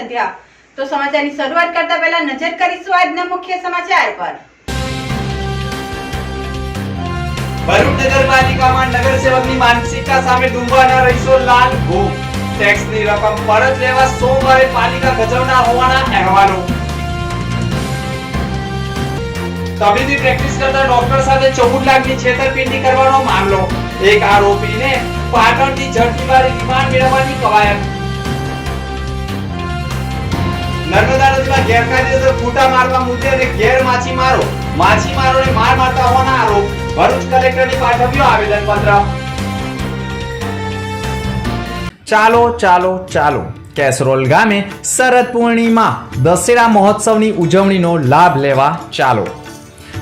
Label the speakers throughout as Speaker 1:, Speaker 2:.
Speaker 1: સંધ્યા. તો સમાચારની શરૂઆત કરતા પહેલા નજર કરીશું આજના મુખ્ય સમાચાર પર.
Speaker 2: ભરૂચ નગરપાલિકામાં નગરસેવકની માનસિકતા સામે ડૂબવાના રહીશો લાલ ભૂખ ટેક્સની રકમ પરત લેવા સોમવારે પાલિકા ગજવના હોવાના અહેવાલો. તબીબી પ્રેક્ટિસ કરતા ડોક્ટર સાથે ચૌદ લાખની છેતરપિંડી કરવાનો મામલો. એક આરોપીને પાટણથી ઝડપીવાળી રિમાન્ડ મેળવવાની કવાયત. નર્મદા નદીમાં ગેરકાયદેસર ફૂટા મારવા મુદ્દે અને ગેર માછીમારો માછીમારોને માર મારતા હોવાના આરોપ. ભરૂચ કલેક્ટરને પાઠવ્યો આવેદનપત્ર. ચાલો ચાલો ચાલો. કેસરોલ ગામે શરદ પૂર્ણિમા દશેરા મહોત્સવની ઉજવણીનો લાભ લેવા ચાલો.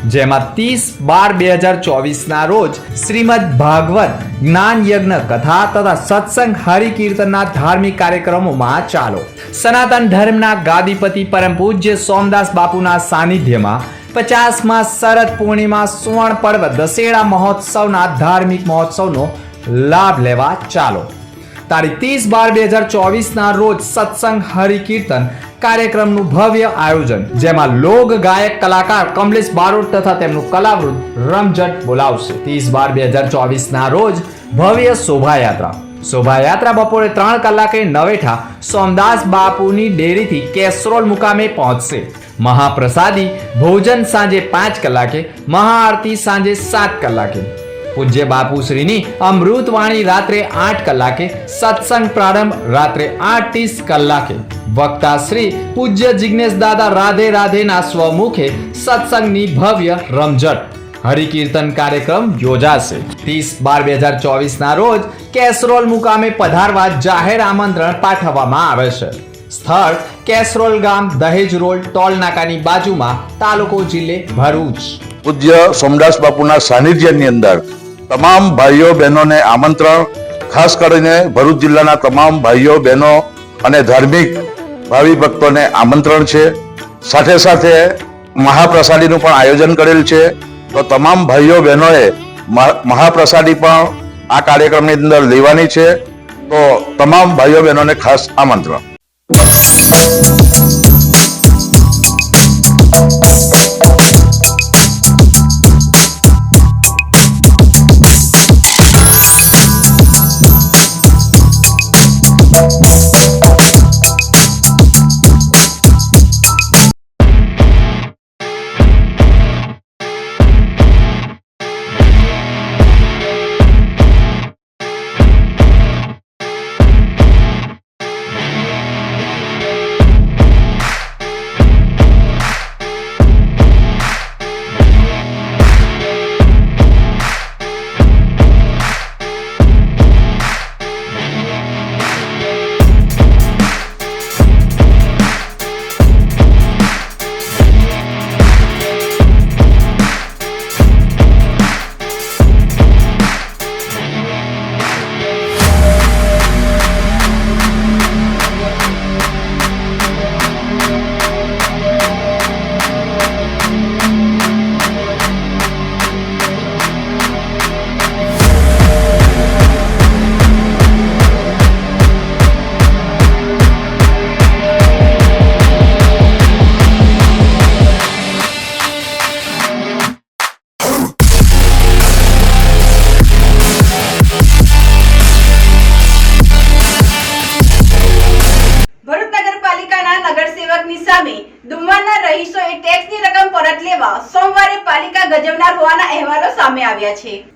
Speaker 2: જેમાં ત્રીસ બાર બે હજાર ચોવીસના રોજ શ્રીમદ ભાગવત જ્ઞાન યજ્ઞ કથા તથા સત્સંગ હરિકીર્તનના ધાર્મિક કાર્યક્રમોમાં ચાલો. સનાતન ધર્મના ગાદીપતિ પરમ પૂજ્ય સોમદાસ બાપુના સાનિધ્યમાં પચાસમાં શરદ પૂર્ણિમા, સુવર્ણ પર્વ, દશેરા મહોત્સવના ધાર્મિક મહોત્સવનો લાભ લેવા ચાલો. તારીખ ત્રીસ બાર બે હજાર ચોવીસના રોજ સત્સંગ હરિકીર્તન કાર્યક્રમનું ભવ્ય આયોજન, જેમાં લોક ગાયક કલાકાર કમલેશ બારોટ તથા તેમનું કલાવૃત રમઝટ બોલાવશે. ત્રીસ બાર બે હજાર ચોવીસના રોજ ભવ્ય શોભાયાત્રા. શોભાયાત્રા બપોરે ત્રણ કલાકે નવેઠા સોમદાસ બાપુની ડેરીથી કેસરોલ મુકામે પહોંચશે. મહાપ્રસાદી ભોજન સાંજે પાંચ કલાકે, મહાઆરતી સાંજે સાત કલાકે. પૂજ્ય બાપુશ્રીની અમૃતવાણી રાત્રે આઠ કલાકે, સત્સંગ પ્રારંભ રાત્રે આઠ કલાકે. વક્તા શ્રી પૂજ્ય જિજ્ઞેશ દાદા રાધે રાધેના સ્વમુખે સત્સંગની ભવ્ય રમઝટ. હરિકીર્તન કાર્યક્રમ યોજાશે. ત્રીસ બાર બે હજાર ચોવીસના રોજ કેસરોલ મુકામે પધારવા જાહેર આમંત્રણ પાઠવવામાં આવે છે. સ્થળ કેસરોલ ગામ દહેજ રોડ ટોલ નાકાની બાજુમાં તાલુકો જિલ્લે ભરૂચ.
Speaker 3: પૂજ્ય સોમદાસ બાપુના સાનિધ્યની અંદર તમામ ભાઈઓ, બહેનોને આમંત્રણ. ખાસ કરીને ભરૂચ જિલ્લાના તમામ ભાઈઓ, બહેનો અને ધાર્મિક ભાવિ ભક્તોને આમંત્રણ છે. સાથે સાથે મહાપ્રસાદીનું પણ આયોજન કરેલ છે. તો તમામ ભાઈઓ, બહેનોએ મહા- મહાપ્રસાદી પણ આ કાર્યક્રમની અંદર લેવાની છે. તો તમામ ભાઈઓ, બહેનોને ખાસ આમંત્રણ.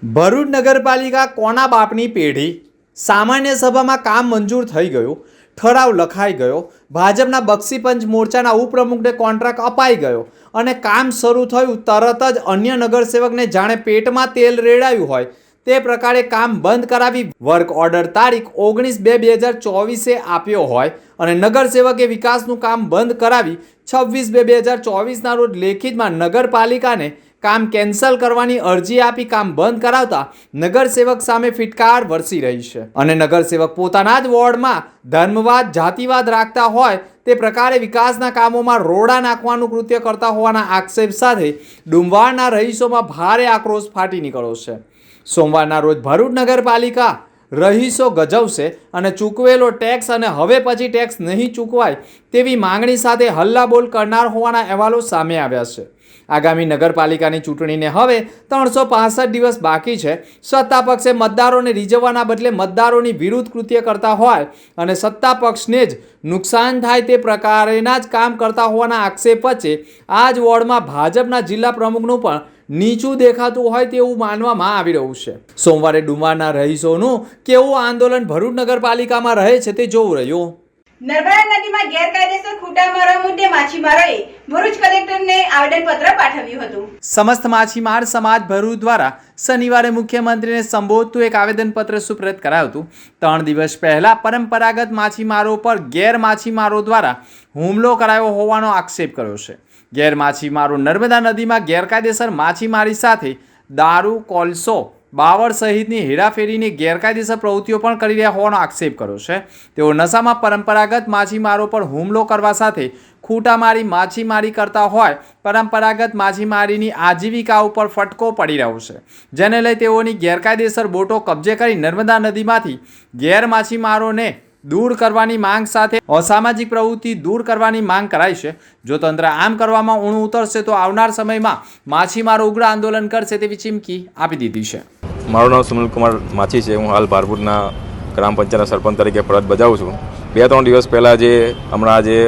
Speaker 1: ભરૂચ
Speaker 2: નગરપાલિકા કોના બાપની પેઢી? સામાન્ય સભામાં કામ મંજૂર થઈ ગયું, ઠરાવ લખાઈ ગયો, ભાજપના બક્ષીપંચ મોરચાના ઉપપ્રમુખને કોન્ટ્રાક્ટ અપાઈ ગયો અને કામ શરૂ થયું તરત જ અન્ય નગરસેવકને જાણે પેટમાં તેલ રેડાયું હોય, તે પ્રકારે કામ બંધ કરાવી વર્ક ઓર્ડર તારીખ ઓગણીસ બે બે હજાર ચોવીસે આપ્યો હોય અને નગરસેવકે વિકાસનું કામ બંધ કરાવી છવ્વીસ બે બે હજાર ચોવીસના રોજ લેખિતમાં નગરપાલિકાને કામ કેન્સલ કરવાની અરજી આપી કામ બંધ કરાવતા નગરસેવક સામે ફિટકાર વરસી રહી છે. અને નગરસેવક પોતાના જ વોર્ડમાં ધર્મવાદ, જાતિવાદ રાખતા હોય તે પ્રકારે વિકાસના કામોમાં રોડા નાખવાનું કૃત્ય કરતા હોવાના આક્ષેપ સાથે ડુંબાળના રહીશોમાં ભારે આક્રોશ ફાટી નીકળ્યો છે. સોમવારના રોજ ભરૂચ નગરપાલિકા રહીશો ગજવશે અને ચૂકવેલો ટેક્સ અને હવે પછી ટેક્સ નહીં ચૂકવાય તેવી માંગણી સાથે હલ્લાબોલ કરનાર હોવાના અહેવાલો સામે આવ્યા છે. આગામી નગરપાલિકાની ચૂંટણીને હવે ત્રણસો પાસઠ દિવસ બાકી છે. સત્તા પક્ષે મતદારોને રીઝવવાના બદલે મતદારોની વિરુદ્ધ કૃત્ય કરતા હોય અને સત્તા પક્ષને જ નુકસાન થાય તે પ્રકારેના જ કામ કરતા હોવાના આક્ષેપ વચ્ચે આ જ વોર્ડમાં ભાજપના જિલ્લા પ્રમુખનું પણ નીચું દેખાતું હોય તેવું માનવામાં આવી રહ્યું છે. સોમવારે ડુમારના રહીશોનું કેવું આંદોલન ભરૂચ નગરપાલિકામાં રહે છે તે જોવું રહ્યું.
Speaker 1: નર્મદા નદીમાં ગેરકાયદેસર ખૂટા મારવા મુદ્દે માછીમારોએ ભરૂચ કલેક્ટરને આવેદનપત્ર પાઠવ્યું હતું.
Speaker 2: સમસ્ત માછીમાર સમાજ ભરૂચ દ્વારા શનિવારે મુખ્યમંત્રીને સંબોધતું એક આવેદનપત્ર સુપ્રત કરાયું હતું. ત્રણ દિવસ પહેલા પરંપરાગત માછીમારો પર ગેર માછીમારો દ્વારા હુમલો કરાયો હોવાનો આક્ષેપ કર્યો છે. ગેર માછીમારો નર્મદા નદીમાં ગેરકાયદેસર માછીમારી સાથે દારૂ, કોલસો બાવળ સહિતની હેરાફેરીની ગેરકાયદેસર પ્રવૃત્તિઓ પણ કરી રહ્યા હોવાનો આક્ષેપ કર્યો છે. તેઓ નશામાં પરંપરાગત માછીમારો પર હુમલો કરવા સાથે ખૂટા મારી માછીમારી કરતા હોય, પરંપરાગત માછીમારીની આજીવિકા ઉપર ફટકો પડી રહ્યો છે. જેને લઈ તેઓની ગેરકાયદેસર બોટો કબજે કરી નર્મદા નદીમાંથી ગેર માછીમારોને દૂર કરવાની માંગ સાથે અસામાજિક પ્રવૃત્તિ દૂર કરવાની માંગ કરાઈ છે. જો તંત્ર આમ કરવામાં ઊણું ઉતરશે તો આવનાર સમયમાં માછીમારો ઉગ્ર આંદોલન કરશે તેવી ચીમકી આપી દીધી છે.
Speaker 4: મારું નામ સુનિલ કુમાર માછી છે. હું હાલ ભારપુરના ગ્રામ પંચાયતના સરપંચ તરીકે ફરજ બજાવું છું. બે ત્રણ દિવસ પહેલાં જે હમણાં જે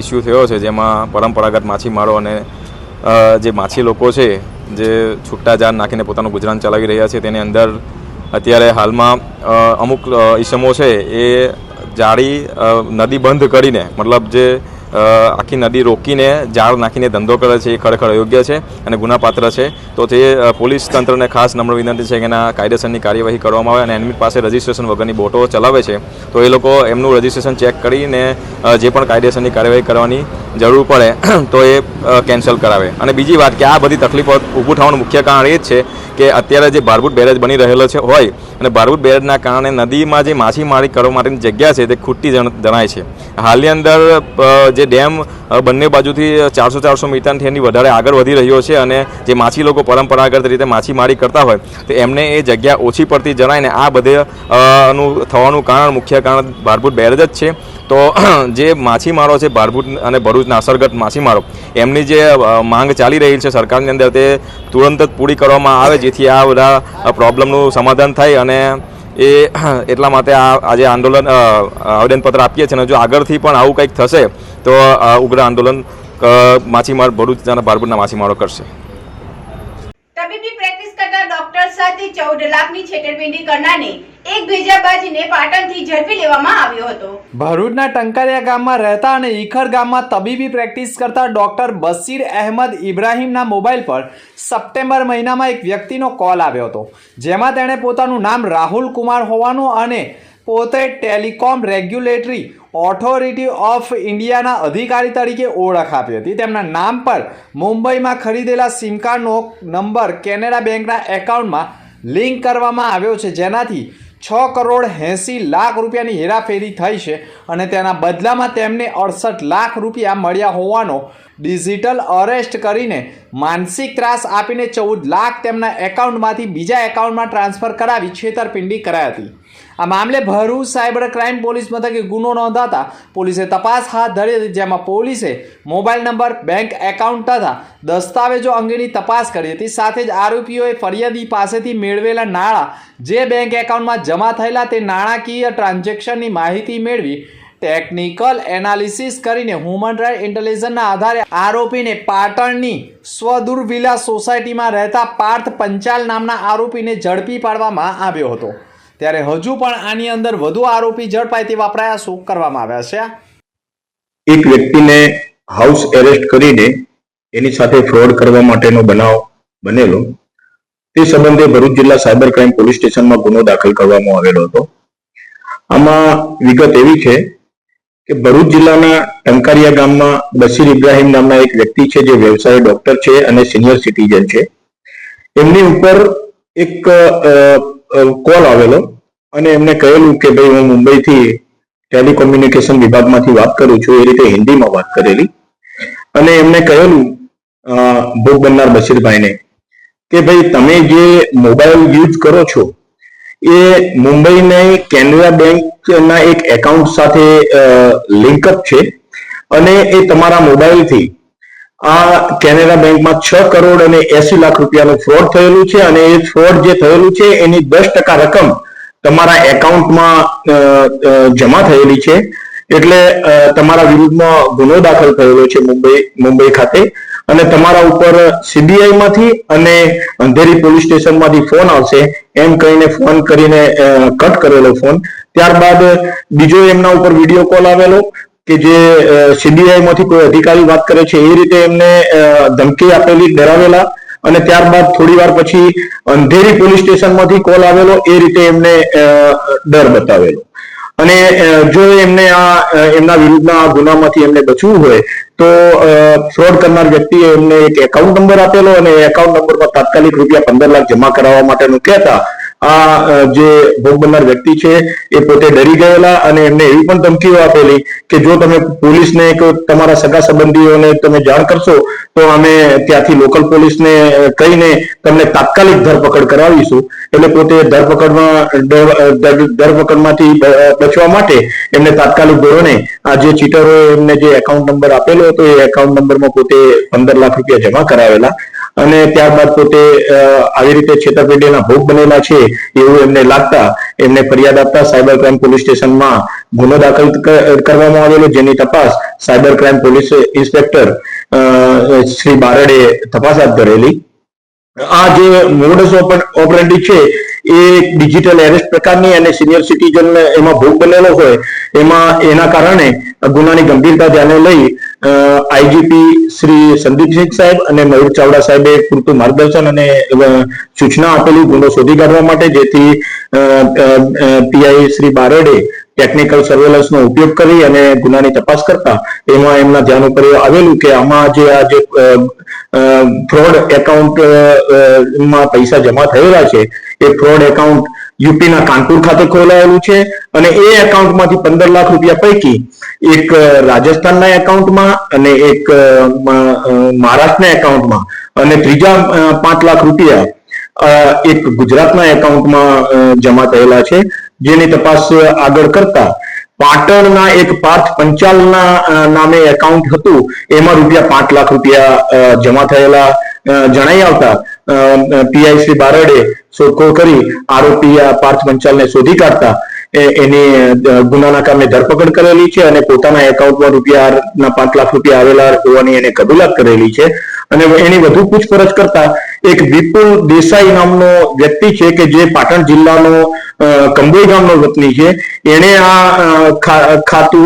Speaker 4: ઇસ્યુ થયો છે, જેમાં પરંપરાગત માછીમારો અને જે માછી લોકો છે, જે છૂટા જાર નાખીને પોતાનું ગુજરાન ચલાવી રહ્યા છે, તેની અંદર અત્યારે હાલમાં અમુક ઈસમો છે, એ જાળી નદી બંધ કરીને, મતલબ જે આખી નદી રોકીને જાળ નાખીને ધંધો કરે છે, એ ખરેખર અયોગ્ય છે અને ગુનાપાત્ર છે. તો તે પોલીસ તંત્રને ખાસ નમ્ર વિનંતી છે કે એના કાયદેસરની કાર્યવાહી કરવામાં આવે અને એમની પાસે રજિસ્ટ્રેશન વગરની બોટો ચલાવે છે. તો એ લોકો એમનું રજિસ્ટ્રેશન ચેક કરીને જે પણ કાયદેસરની કાર્યવાહી કરવાની જરૂર પડે, તો એ કેન્સલ કરાવે. અને બીજી વાત કે આ બધી તકલીફો ઊભું થવાનું મુખ્ય કારણ એ જ છે કે અત્યારે જે ભારભૂત બેરેજ બની રહેલો છે, હોય અને ભારભૂત બેરેજના કારણે નદીમાં જે માછીમારી કરવા માટેની જગ્યા છે તે ખૂટતી જણ- જણાય છે. હાલની અંદર જે ડેમ બંને બાજુથી ચારસો ચારસો મીટરથી એની વધારે આગળ વધી રહ્યો છે અને જે માછી લોકો પરંપરાગત રીતે માછીમારી કરતા હોય, તો એમને એ જગ્યા ઓછી પડતી જણાય ને આ બધે નું થવાનું કારણ મુખ્ય કારણ ભારભૂત બેરજ જ છે. તો જે માછીમારો છે ભારભૂત અને ભરૂચના અસરગત માછીમારો, એમની જે માંગ ચાલી રહી છે સરકારની અંદર, તે તુરંત જ પૂરી કરવામાં આવે, જેથી આ બધા પ્રોબ્લેમનું સમાધાન થાય અને એ એટલા માટે આ, આજે આંદોલન આવેદનપત્ર આપીએ છીએ અને જો આગળથી પણ આવું કંઈક થશે, તો ઉગ્ર આંદોલન માછીમાર, ભરૂચ અને ભારભૂતના માછીમારો કરશે.
Speaker 1: તબીબી પ્રેક્ટિસ કરતા ડોક્ટર સાથે ચૌદ લાખની છેતરપિંડી કરનારને એક ભેજાબાજીને પાટણથી ઝડપી લેવામાં આવ્યો હતો.
Speaker 2: ભરૂચના ટંકારિયા ગામમાં રહેતા અને ઈખર ગામમાં તબીબી પ્રેક્ટિસ કરતા ડોક્ટર બસીર અહેમદ ઇબ્રાહીમના મોબાઈલ પર સપ્ટેમ્બર મહિનામાં એક વ્યક્તિનો કોલ આવ્યો હતો, જેમાં તેણે પોતાનું નામ રાહુલ કુમાર હોવાનું અને પોતે ટેલિકોમ રેગ્યુલેટરી ઓથોરિટી ઓફ ઇન્ડિયાના અધિકારી તરીકે ઓળખ આપી હતી. તેમના નામ પર મુંબઈમાં ખરીદેલા સિમ કાર્ડનો નંબર કેનેરા બેંકના એકાઉન્ટમાં લિંક કરવામાં આવ્યો છે. જેનાથી છ કરોડ એંસી લાખ રૂપિયાની હેરાફેરી થઈ છે અને તેના બદલામાં તેમને અડસઠ લાખ રૂપિયા મળ્યા હોવાનો ડિજિટલ અરેસ્ટ કરીને માનસિક ત્રાસ આપીને ચૌદ લાખ તેમના એકાઉન્ટમાંથી બીજા એકાઉન્ટમાં ટ્રાન્સફર કરાવી છેતરપિંડી કરાઈ હતી. આ મામલે ભરૂચ સાયબર ક્રાઇમ પોલીસ મથકે ગુનો નોંધાતા પોલીસે તપાસ હાથ ધરી હતી, જેમાં પોલીસે મોબાઈલ નંબર, બેંક એકાઉન્ટ તથા દસ્તાવેજો અંગેની તપાસ કરી હતી. સાથે જ આરોપીઓએ ફરિયાદી પાસેથી મેળવેલા નાણાં જે બેંક એકાઉન્ટમાં જમા થયેલા તે નાણાકીય ટ્રાન્ઝેક્શનની માહિતી મેળવી ટેકનિકલ એનાલિસિસ કરીને હ્યુમન રાઇટ ઇન્ટેલિજન્સના આધારે આરોપીને પાટણની સ્વદુર્વિલા સોસાયટીમાં રહેતા પાર્થ પંચાલ નામના આરોપીને ઝડપી પાડવામાં આવ્યો હતો. ત્યારે હજુ પણ આની અંદર વધુ આરોપી ઝડપાય તેવા પ્રયાસો કરવામાં આવ્યા છે
Speaker 5: એક વ્યક્તિને હાઉસ એરેસ્ટ કરીને એની સાથે ફ્રોડ કરવા માટેનો બનાવ બનેલો, તે સંબંધે ભરૂચ જિલ્લા સાયબર ક્રાઇમ પોલીસ સ્ટેશનમાં ગુનો દાખલ કરવામાં આવેલો હતો. આમાં વિગત એવી છે કે ભરૂચ જિલ્લાના ટંકારિયા ગામમાં બશીર ઇબ્રાહીમ નામના એક વ્યક્તિ છે, જે વ્યવસાય ડોક્ટર છે અને સિનિયર સિટીઝન છે. એમની ઉપર એક કોલ આવેલો અને એમને કહેલું કે ભાઈ હું મુંબઈથી ટેલિકોમ્યુનિકેશન વિભાગમાંથી વાત કરું છું, એ રીતે હિન્દીમાં વાત કરેલી. અને એમને કહેલું ભોગ બનનાર બશીરભાઈને કે ભાઈ તમે જે મોબાઈલ યુઝ કરો છો, એ મુંબઈની કેનરા બેંકના એક એકાઉન્ટ સાથે લિંકઅપ છે અને એ તમારા મોબાઈલથી આ કેનેરા બેંકમાં છ કરોડ અને એસી લાખ રૂપિયાનું ફ્રોડ થયેલું છે અને એ ફ્રોડ જે થયેલું છે એની દસ ટકા રકમ તમારા એકાઉન્ટમાં જમા થયેલી છે. એટલે તમારા વિરુદ્ધમાં ગુનો દાખલ થયેલો છે મુંબઈ મુંબઈ ખાતે. અને તમારા ઉપર સીબીઆઈ માંથી અને અંધેરી પોલીસ સ્ટેશનમાંથી ફોન આવશે. એમ કહીને ફોન કરીને કટ કરેલો ફોન. ત્યારબાદ બીજો એમના ઉપર વીડિયો કોલ આવેલો. કે જે સીબીઆઈ માંથી કોઈ અધિકારી વાત કરે છે, એ રીતે એમને ધમકી આપેલી, ડરાવેલા અને ત્યારબાદ થોડી વાર પછી અંધેરી પોલીસ સ્ટેશનમાંથી કોલ આવેલો, એ રીતે એમને ડર બતાવેલો. અને જો એમને આ એમના વિરુદ્ધના ગુનામાંથી એમને બચવું હોય, તો ફ્રોડ કરનાર વ્યક્તિએ એમને એક એકાઉન્ટ નંબર આપેલો અને એકાઉન્ટ એકાઉન્ટ નંબરમાં તાત્કાલિક રૂપિયા પંદર લાખ જમા કરાવવા માટેનું કહેતા આ જે ભોગ બનનાર વ્યક્તિ છે એ પોતે ડરી ગયેલા અને એમને એવી પણ ધમકીઓ આપેલી કે જો તમે પોલીસને કે તમારા સગા સંબંધીઓને તમે જાણ કરશો, તો અમે ત્યાંથી લોકલ પોલીસને કહીને તમને તાત્કાલિક ધરપકડ કરાવીશું. એટલે પોતે ધરપકડમાં ધરપકડમાંથી બચવા માટે એમને તાત્કાલિક ધોરણે આ જે ચીટરોએ એમને જે એકાઉન્ટ નંબર આપેલો હતો, એ એકાઉન્ટ નંબરમાં પોતે પંદર લાખ રૂપિયા જમા કરાવેલા. અને ત્યારબાદ પોતે આવી રીતે છેતરપિંડીના ભોગ બનેલા છે એવું એમને લાગતા, એમને ફરિયાદ આપતા સાયબર ક્રાઇમ પોલીસ સ્ટેશનમાં ગુનો દાખલ કરવામાં આવેલો. જેની તપાસ cyber crime police inspector Shri બારડે તપાસ હાથ ધરેલી. આ જે મોડસ ઓપરેન્ડી છે, એ ડિજિટલ એરેસ્ટ પ્રકારની અને સિનિયર સિટીઝન એમાં ભોગ બનેલો હોય, એમાં એના કારણે ગુનાની ગંભીરતા ધ્યાને લઈ આઈજીપી શ્રી સંદીપસિંહ સાહેબ અને મયુર ચાવડા સાહેબે પૂરતું માર્ગદર્શન અને સૂચના આપેલી ગુનો શોધી કાઢવા માટે, જેથી પીઆઈ શ્રી બારડે ટેકનિકલ સર્વેલન્સનો ઉપયોગ કરી અને ગુનાની તપાસ કરતા એમાં એમના ધ્યાન ઉપર આવેલું કે આમાં જે આ જે ફ્રોડ એકાઉન્ટમાં પૈસા જમા થયેલા છે, એ ફ્રોડ એકાઉન્ટ યુપીના કાનપુર ખાતે ખોલાયેલું છે અને એ એકાઉન્ટમાંથી પંદર લાખ રૂપિયા પૈકી એક રાજસ્થાનના એકાઉન્ટમાં અને એક મહારાષ્ટ્રના એકાઉન્ટમાં અને ત્રીજા પાંચ લાખ રૂપિયા એક ગુજરાતના એકાઉન્ટમાં જમા થયેલા છે. જેની તપાસ આગળ કરતા પાટણના એક પાર્થ પંચાલના નામે એકાઉન્ટ હતું. એમાં રૂપિયા પાંચ લાખ રૂપિયા જમા થયેલા જણાઈ આવતા પીઆઈ શ્રી બારડે શોધખોળ કરી, આરોપી પાર્થ પંચાલને શોધી કાઢતા એની ગુનાના કામે ધરપકડ કરેલી છે અને પોતાના એકાઉન્ટમાં રૂપિયાના પાંચ લાખ રૂપિયા આવેલા હોવાની એને કબૂલાત કરેલી છે. અને એની વધુ પૂછપરછ કરતા એક વિપુલ દેસાઈ નામનો વ્યક્તિ છે કે જે પાટણ જિલ્લાનો કંબોઈ ગામનો વતની છે. એણે આ ખાતું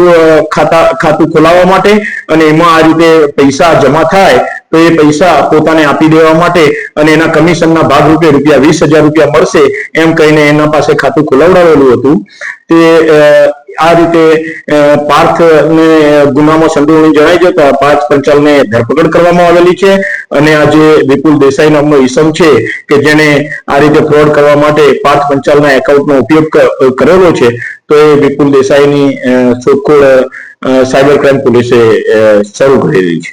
Speaker 5: ખાતા, ખાતું ખોલાવવા માટે અને એમાં આ રીતે પૈસા જમા થાય તો એ પૈસા પોતાને આપી દેવા માટે અને એના કમિશનના ભાગરૂપે રૂપિયા વીસ હજાર રૂપિયા મળશે એમ કહીને એના પાસે ખાતું ખોલાવડાવેલું હતું. તે આ રીતે પાર્થ ને ગુનામાં સંડોવણી જણાઈ જતા પાર્થ પંચાલને ધરપકડ કરવામાં આવેલી છે અને આજે વિપુલ દેસાઈ નામનો ઈસમ છે કે જેને આ રીતે ફ્રોડ કરવા માટે પાર્થ પંચાલના એકાઉન્ટનો ઉપયોગ કરેલો છે. તો એ વિપુલ દેસાઈની શોધખોળ સાયબર ક્રાઇમ પોલીસે શરૂ કરેલી છે.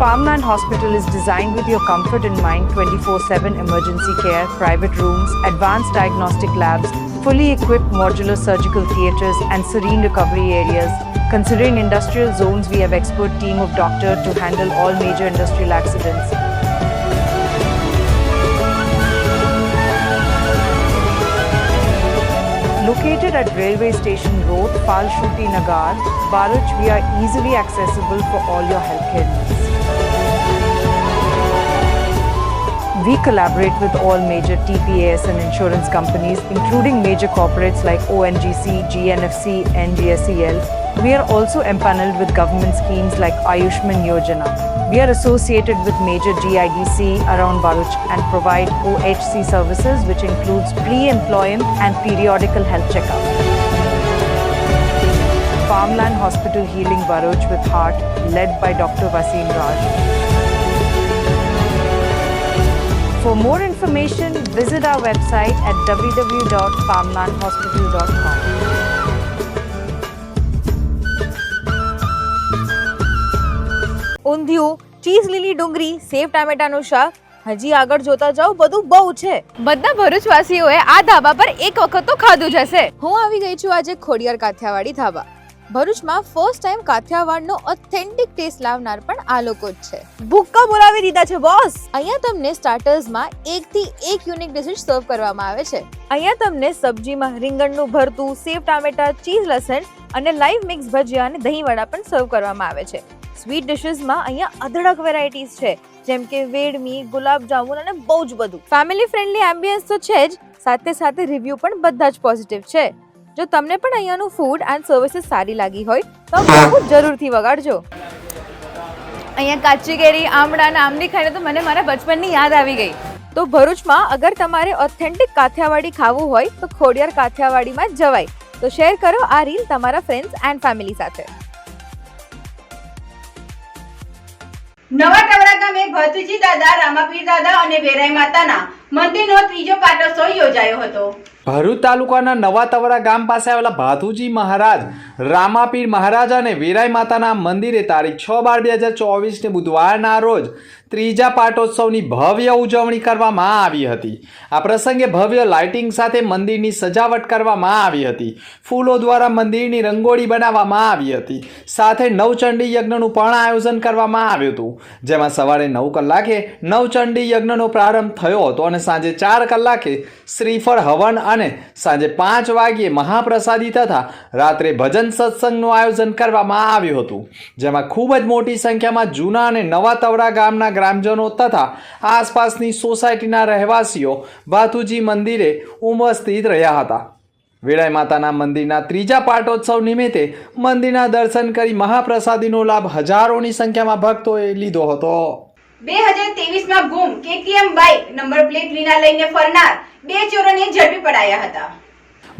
Speaker 6: Palmland Hospital is designed with your comfort in mind 24 7 emergency care, private rooms, advanced diagnostic labs, fully equipped modular surgical theatres, and serene recovery areas. Considering industrial zones, we have expert team of doctors to handle all major industrial accidents. Located at Railway Station Road, Falshuti Nagar, Bharuch, we are easily accessible for all your healthcare needs. We collaborate with all major TPAS and insurance companies, including major corporates like ONGC, GNFC, NGSEL. We are also empaneled with government schemes like Ayushman Yojana. We are associated with major GIDC around Baruch and provide OHC services, which includes pre-employment and periodical health checkup. Farmland Hospital Healing Baruch with Heart, led by Dr. Wasim Raj. For more information, visit our website at www.farmlandhospital.com.
Speaker 7: Undhiyu cheese લીલી ડુંગળી સેવ ટામેટાનું શાક. હજી આગળ જોતા જાઓ બધું બહુ છે.
Speaker 8: બધા ભરૂચવાસીઓએ આ ધાબા પર એક વખત તો ખાધું જ હશે.
Speaker 7: હું આવી ગઈ છું આજે ખોડિયાર કાઠિયાવાડી ધાબા. ભરૂચમાં ફર્સ્ટ ટાઈમ કાઠિયાવાડનો ઓથેન્ટિક ટેસ્ટ લાવનાર પણ આ લોકો જ છે.
Speaker 8: ભૂક્કા બોલાવી દીધા છે બોસ
Speaker 7: અહીંયા તમને સ્ટાર્ટર્સમાં એકથી એક યુનિક ડિશિસ સર્વ કરવામાં આવે છે.
Speaker 8: અહીંયા તમને સબ્જીમાં રીંગણનું ભરતું સેવ ટામેટા ચીઝ લસણ અને લાઈવ મિક્સ ભજીયા અને દહીં વડા પણ સર્વ કરવામાં આવે છે. સ્વીટ ડિશિસમાં અહીંયા અઢળક વેરાયટીઝ છે. જેમ કે વેડમી ગુલાબ જાંબુ અને બહુ જ બધું. ફેમિલી ફ્રેન્ડલી એમ્બિયન્સ તો છે જ, સાથે સાથે રિવ્યૂ પણ બધા જ પોઝિટિવ છે. જો તમને પણ અહીંયાનું ફૂડ એન્ડ સર્વિસીસ સારી લાગી હોય, તો બહુ જરૂરથી વગાડજો. અહીંયા કાચી કેરી આમળા અને આમલી ખાઈને તો મને મારા બચપનની યાદ આવી ગઈ. તો ભરૂચમાં અગર તમારે ઓથેન્ટિક કાઠિયાવાડી ખાવું હોય, તો ખોડિયાર કાઠિયાવાડીમાં જવાય. તો શેર કરો આ રીલ તમારા ફ્રેન્ડ્સ એન્ડ ફેમિલી સાથે.
Speaker 1: નવા ટવરા ગામે ભતુજી દાદા, રામાપીર દાદા અને વેરાઈ માતાના મંદિરનો ત્રીજો પાટોત્સવ યોજાયો હતો.
Speaker 2: ભરૂચ તાલુકાના નવા તવરા ગામ પાસે આવેલા ભાથુજી મહારાજ, રામાપીર મહારાજ અને વેરાઈ માતાના મંદિરે તારીખ છ બાર બે હજાર ચોવીસને બુધવારના રોજ ત્રીજા પાટોત્સવની ભવ્ય ઉજવણી કરવામાં આવી હતી. આ પ્રસંગે ભવ્ય લાઇટિંગ સાથે મંદિરની સજાવટ કરવામાં આવી હતી. ફૂલો દ્વારા મંદિરની રંગોળી બનાવવામાં આવી હતી. સાથે નવચંડી યજ્ઞનું પણ આયોજન કરવામાં આવ્યું હતું. જેમાં સવારે નવ કલાકે નવચંડી યજ્ઞનો પ્રારંભ થયો હતો અને સાંજે ચાર કલાકે શ્રીફળ હવન અને સાંજે પાંચ વાગ્યે મહાપ્રસાદી તથા રાત્રે ભજન સત્સંગનું આયોજન કરવામાં આવ્યું હતું. જેમાં ખૂબ જ મોટી સંખ્યામાં જૂના અને નવા તવડા ગામના ગ્રામજનો તથા આસપાસની સોસાયટીના રહેવાસીઓ ભાથુજી મંદિરે ઉમસ્થિત રહ્યા હતા. વેળાઈ માતાના મંદિરના ત્રીજા પાટોત્સવ નિમિત્તે મંદિરના દર્શન કરી મહાપ્રસાદીનો લાભ હજારોની સંખ્યામાં ભક્તોએ લીધો હતો.
Speaker 1: બે હજાર તેવીસમાં ગુમ કેટીએમ બાઇક નંબર પ્લેટ વિના લઈને ફરનાર બે ચોરોને ઝડપી પડાયા હતા.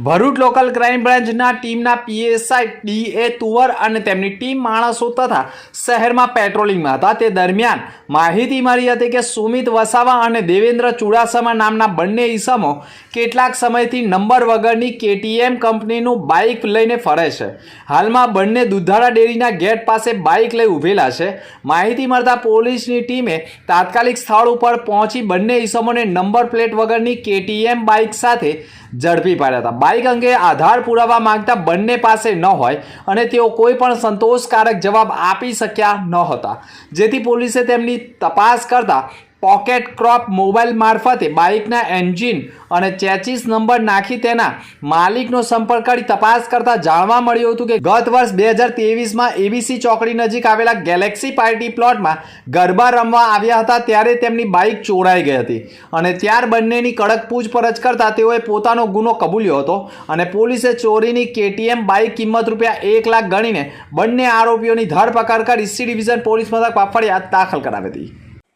Speaker 2: ભરૂચ લોકલ ક્રાઇમ બ્રાન્ચના ટીમના પીએસઆઈ ડી એ તુવર અને તેમની ટીમ માણસો તથા શહેરમાં પેટ્રોલિંગમાં હતા. તે દરમિયાન માહિતી મળી હતી કે સુમિત વસાવા અને દેવેન્દ્ર ચુડાસમા નામના બંને ઈસમો કેટલાક સમયથી નંબર વગરની કેટીએમ કંપનીનું બાઇક લઈને ફરે છે. હાલમાં બંને દુધાળા ડેરીના ગેટ પાસે બાઇક લઈ ઊભેલા છે. માહિતી મળતા પોલીસની ટીમે તાત્કાલિક સ્થળ ઉપર પહોંચી બંને ઈસમોને નંબર પ્લેટ વગરની કેટીએમ બાઇક સાથે ઝડપી પાડ્યા હતા. બાઇક અંગે આધાર પુરાવા માંગતા બંને પાસે ન હોય અને તેઓ કોઈ પણ સંતોષકારક જવાબ આપી શક્યા ન હતા. જેથી પોલીસે તેમની તપાસ કરતા પોકેટ ક્રોપ મોબાઈલ મારફતે બાઇકના એન્જિન અને ચેચીસ નંબર નાખી તેના માલિકનો સંપર્ક કરી તપાસ કરતા જાણવા મળ્યું હતું કે ગત વર્ષ બે હજાર તેવીસમાં એબીસી ચોકડી નજીક આવેલા ગેલેક્સી પાર્ટી પ્લોટમાં ગરબા રમવા આવ્યા હતા ત્યારે તેમની બાઇક ચોરાઈ ગઈ હતી અને ત્યાર બંનેની કડક પૂછપરછ કરતા તેઓએ પોતાનો ગુનો કબૂલ્યો હતો અને પોલીસે ચોરીની કેટીએમ બાઇક કિંમત રૂપિયા એક લાખ ગણીને બંને આરોપીઓની ધરપકડ કરી સી ડિવિઝન પોલીસ મથક પાફળિયા દાખલ કરાવી હતી.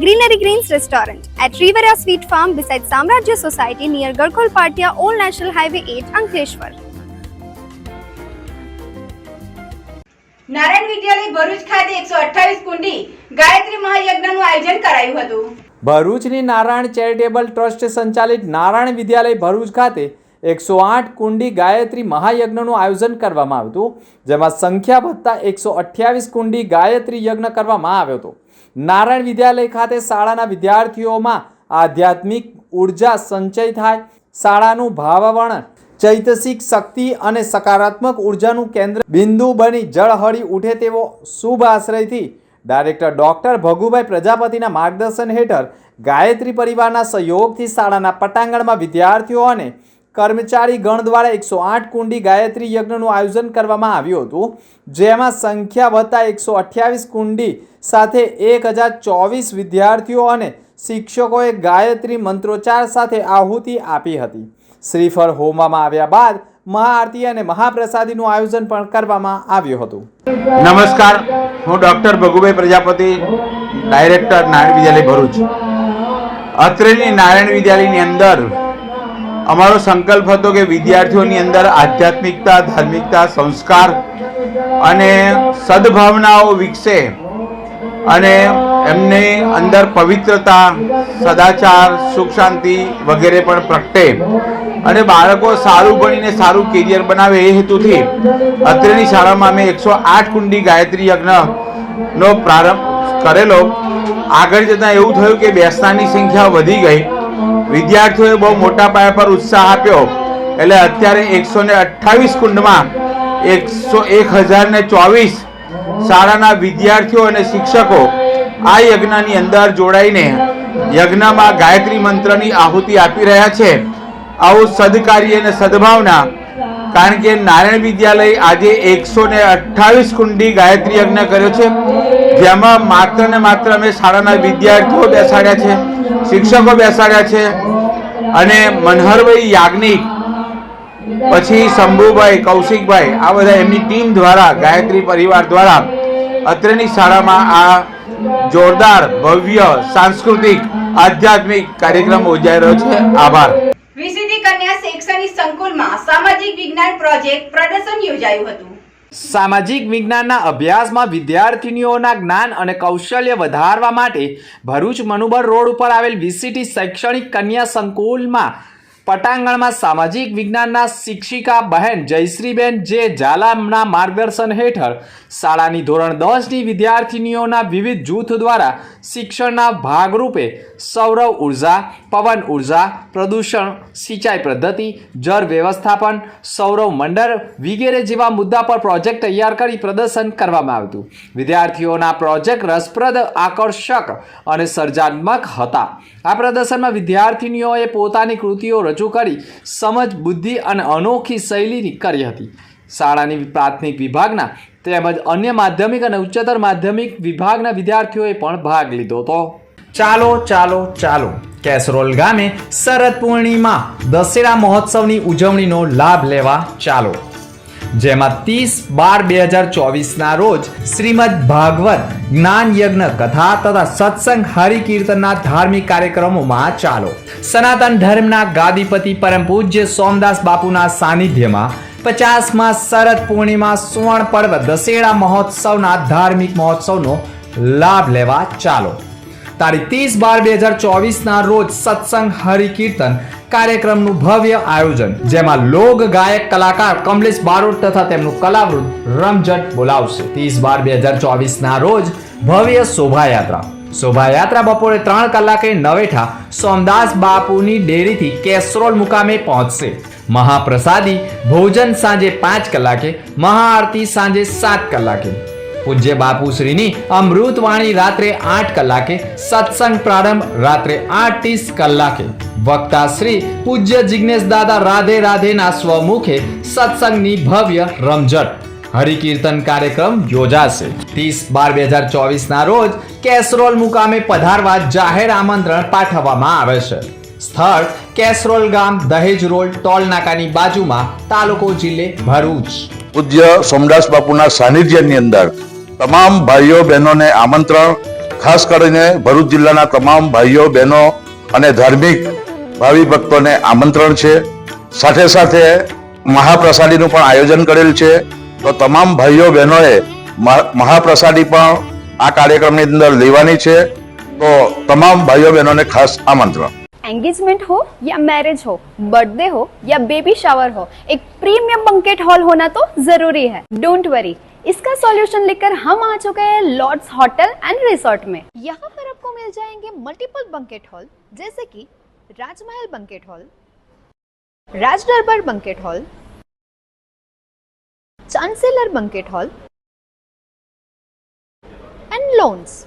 Speaker 9: Greenery Greens restaurant at Rivera sweet farm beside Samrajya society near Gadkhol Patiya Old national highway at Ankleshwar
Speaker 1: Narayan Vidyalaya Bharuch ખાતે એકસો અઠ્ઠાવીસ કુંડી ગાયત્રી મહાયજ્ઞનું આયોજન કરાયું હતું.
Speaker 2: ભરૂચની નારાયણ ચેરિટેબલ ટ્રસ્ટ સંચાલિત નારાયણ વિદ્યાલય ભરૂચ ખાતે એકસો આઠ કુંડી ગાયત્રી મહાયજ્ઞનું આયોજન કરવામાં આવ્યું હતું જેમાં સંખ્યા વધતા એકસો અઠ્યાવીસ કુંડી ગાયત્રી યજ્ઞ કરવામાં આવ્યો હતો. નારાયણ વિદ્યાલય ખાતે શાળાના વિદ્યાર્થીઓમાં આધ્યાત્મિક ઊર્જા સંચય થાય. શાળાનું ભાવાવરણ, ચૈતસિક શક્તિ અને સકારાત્મક ઉર્જાનું કેન્દ્ર બિંદુ બની જળહળી ઉઠે તેવો શુભ આશ્રયથી ડાયરેક્ટર ડૉક્ટર ભગુભાઈ પ્રજાપતિના માર્ગદર્શન હેઠળ ગાયત્રી પરિવારના સહયોગથી શાળાના પટાંગણમાં વિદ્યાર્થીઓ અને કર્મચારી ગણ દ્વારા એકસો આઠ કુંડી ગાયત્રી યજ્ઞનું આયોજન કરવામાં આવ્યું હતું, જેમાં સંખ્યા વધતા એકસો અઠ્યાવીસ કુંડી સાથે એક હજાર ચોવીસ વિદ્યાર્થીઓ અને શિક્ષકોએ ગાયત્રી મંત્રોચ્ચાર સાથે આહુતિ આપી હતી. શ્રીફળ હોમવામાં આવ્યા બાદ મહાઆરતી અને મહાપ્રસાદીનું આયોજન પણ કરવામાં આવ્યું હતું.
Speaker 10: નમસ્કાર, હું ડૉક્ટર ભગુભાઈ પ્રજાપતિ, ડાયરેક્ટર નારાયણ વિદ્યાલય ભરૂચ. અત્રેની નારાયણ વિદ્યાલયની અંદર અમારો સંકલ્પ હતો કે વિદ્યાર્થીઓની અંદર આધ્યાત્મિકતા, ધાર્મિકતા, સંસ્કાર અને સદભાવનાઓ વિકસે અને એમની અંદર પવિત્રતા, સદાચાર, સુખ શાંતિ વગેરે પણ પ્રગટે. અને બાળકો સારું ભણીને સારું કેરિયર બનાવે એ હેતુથી અત્રેની શાળામાં અમે એકસો આઠ કુંડી ગાયત્રી યજ્ઞનો પ્રારંભ કરેલો. આગળ જતાં એવું થયું કે બેસનારની સંખ્યા વધી ગઈ. વિદ્યાર્થીઓએ બહુ મોટા પાયા પર ઉત્સાહ આપ્યો. એટલે અત્યારે એકસો ને અઠ્ઠાવીસ કુંડમાં એકસો એક હજાર ને ચોવીસ શાળાના વિદ્યાર્થીઓ અને શિક્ષકો આ યજ્ઞની અંદર જોડાઈને યજ્ઞમાં ગાયત્રી મંત્રની આહુતિ આપી રહ્યા છે. આવું સદકાર્ય અને સદભાવના કારણ કે નારાયણ વિદ્યાલય આજે એકસો ને અઠ્ઠાવીસ કુંડી ગાયત્રી યજ્ઞ કર્યો છે. જેમાં માત્ર ને માત્ર અમે શાળાના વિદ્યાર્થીઓ બેસાડ્યા છે, શિક્ષકો બેસાડ્યા છે અને મનહરભાઈ યાજ્ઞિક, પછી શંભુભાઈ, કૌશિકભાઈ, આ બધા એમની ટીમ દ્વારા, ગાયત્રી પરિવાર દ્વારા અત્રેની શાળામાં આ જોરદાર ભવ્ય સાંસ્કૃતિક, આધ્યાત્મિક કાર્યક્રમ યોજાઈ રહ્યો છે. આભાર.
Speaker 1: કન્યા શૈક્ષણિક સંકુલમાં સામાજિક વિજ્ઞાન પ્રોજેક્ટ પ્રદર્શન યોજાયું હતું.
Speaker 2: સામાજિક વિજ્ઞાનના અભ્યાસમાં વિદ્યાર્થીનીઓના જ્ઞાન અને કૌશલ્ય વધારવા માટે ભરૂચ મનુબર રોડ ઉપર આવેલ વીસીટી શૈક્ષણિક કન્યા સંકુલમાં પટાંગણમાં સામાજિક વિજ્ઞાનના શિક્ષિકા બહેન જયશ્રીબેન જે ઝાલાના માર્ગદર્શન હેઠળ શાળાની ધોરણ દસની વિદ્યાર્થીનીઓના વિવિધ જૂથ દ્વારા શિક્ષણના ભાગરૂપે સૌર ઊર્જા, પવન ઊર્જા, પ્રદૂષણ, સિંચાઈ પદ્ધતિ, જળ વ્યવસ્થાપન, સૌરવ મંડળ વગેરે જેવા મુદ્દા પર પ્રોજેક્ટ તૈયાર કરી પ્રદર્શન કરવામાં આવ્યું વિદ્યાર્થીઓના પ્રોજેક્ટ રસપ્રદ આકર્ષક અને સર્જનાત્મક હતા. આ પ્રદર્શનમાં વિદ્યાર્થીનીઓએ પોતાની કૃતિઓ રજૂ કરી સમજ, બુદ્ધિ અને અનોખી શૈલીની કરી હતી. શાળાની પ્રાથમિક વિભાગના તેમજ અન્ય માધ્યમિક અને ઉચ્ચતર માધ્યમિક વિભાગના વિદ્યાર્થીઓએ પણ ભાગ લીધો હતો. ચાલો ચાલો ચાલો. કેસરોલ ગામે શરદ પૂર્ણિમા દશેરા મહોત્સવની ઉજવણીનો લાભ લેવા ચાલો. જેમાં ત્રીસ બાર બે હજાર ચોવીસના રોજ શ્રીમદ ભાગવત, જ્ઞાન યજ્ઞ, કથા તથા સત્સંગ, હરિકીર્તનના ધાર્મિક કાર્યક્રમોમાં ચાલો. સનાતન ધર્મના ગાદીપતિ પરમ પૂજ્ય સોમદાસ બાપુના સાનિધ્યમાં પચાસમાં શરદ પૂર્ણિમા, સુવર્ણ પર્વ, દશેરા મહોત્સવના ધાર્મિક મહોત્સવનો લાભ લેવા ચાલો. તારીખ ત્રીસ બાર બે હજાર ચોવીસના રોજ સત્સંગ હરિકીર્તન કાર્યક્રમનું ભવ્ય આયોજન, જેમાં લોક ગાયક કલાકાર કમલેશ બારોટ તથા તેમનું કલાવૃત રમઝટ બોલાવશે. ત્રીસ બાર બે હજાર ચોવીસના રોજ ભવ્ય શોભાયાત્રા. શોભાયાત્રા બપોરે ત્રણ કલાકે નવેઠા સોમદાસ બાપુની ડેરીથી કેસરોલ મુકામે પહોંચશે. મહાપ્રસાદી ભોજન સાંજે પાંચ કલાકે, મહાઆરતી સાંજે સાત કલાકે. પૂજ્ય બાપુશ્રીની અમૃતવાણી રાત્રે આઠ કલાકે, સત્સંગ પ્રારંભ રાત્રે આઠ કલાકે. વક્તા શ્રી પૂજ્ય જિજ્ઞેશ દાદા રાધે રાધેના સ્વમુખે સત્સંગની ભવ્ય રમઝટ. હરિકીર્તન કાર્યક્રમ યોજાશે. ત્રીસ બાર બે હજાર ચોવીસના રોજ કેસરોલ મુકામે પધારવા જાહેર આમંત્રણ પાઠવવામાં આવે છે. સ્થળ કેસરોલ ગામ દહેજ રોડ ટોલ નાકાની બાજુમાં તાલુકો જિલ્લે ભરૂચ.
Speaker 3: પૂજ્ય સોમદાસ બાપુના સાનિધ્યની અંદર તમામ ભાઈઓ બહેનોને આમંત્રણ ખાસ કરીને ભરૂચ જિલ્લાના તમામ ભાઈઓ બહેનો અને ધાર્મિક ભાવિ ભક્તોને આમંત્રણ છે સાથે સાથે મહાપ્રસાદીનું પણ આયોજન કરેલ છે તો તમામ ભાઈઓ બહેનોએ મહા- મહાપ્રસાદી પણ આ કાર્યક્રમની અંદર લેવાની છે તો તમામ ભાઈઓ બહેનોને ખાસ આમંત્રણ
Speaker 11: एंगेजमेंट हो या मैरिज हो बर्थडे हो या बेबी शावर हो एक प्रीमियम बंकेट हॉल होना तो जरूरी है डोंट वरी इसका सॉल्यूशन लेकर हम आ चुके हैं लॉर्ड्स होटल एंड रिसोर्ट में। यहाँ पर आपको मिल जाएँगे मल्टीपल बंकेट हॉल जैसे कि राजमहल banquet hall Raj Darbar banquet hall chancellor banquet hall and lawns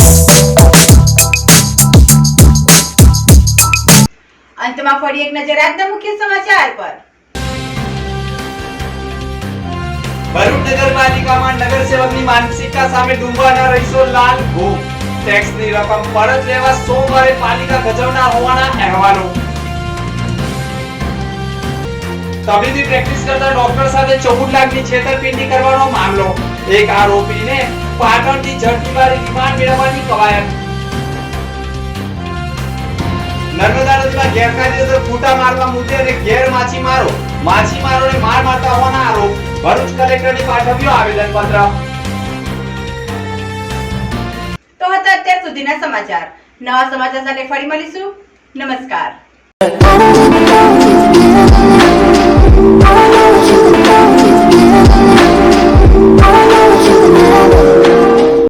Speaker 1: અંતમાં ફરી એક નજર આજના મુખ્ય સમાચાર પર.
Speaker 2: ભરૂચ નગરપાલિકામાં નગરસેવકની માનસિકતા સામે ડૂબવાના રહીશો લાલ ભૂમ ટેક્સની રકમ પરત લેવા સોમવારે પાલિકા ગજવના હોવાના અહેવાલો. તબીબી પ્રેક્ટિસ કરતા ડોક્ટર સાથે ચૌદ લાખની છેતરપિંડી કરવાનો મામલો. એક આરોપીને પાટણથી ઝડપી રિમાન્ડ મેળવવાની કવાયત. નર્મદા નદીમાં ગેરકાયદેસર ફૂટા મારવા મુદ્દે અને ગેર માછીમારો માછીમારોને માર મારતા હોવાના આરોપ ભરૂચ કલેક્ટરને પાઠવ્યો આવેદન પત્ર
Speaker 1: તો હતા અત્યાર સુધીના સમાચાર. નવા સમાચાર સાથે ફરી મળીશું. નમસ્કાર.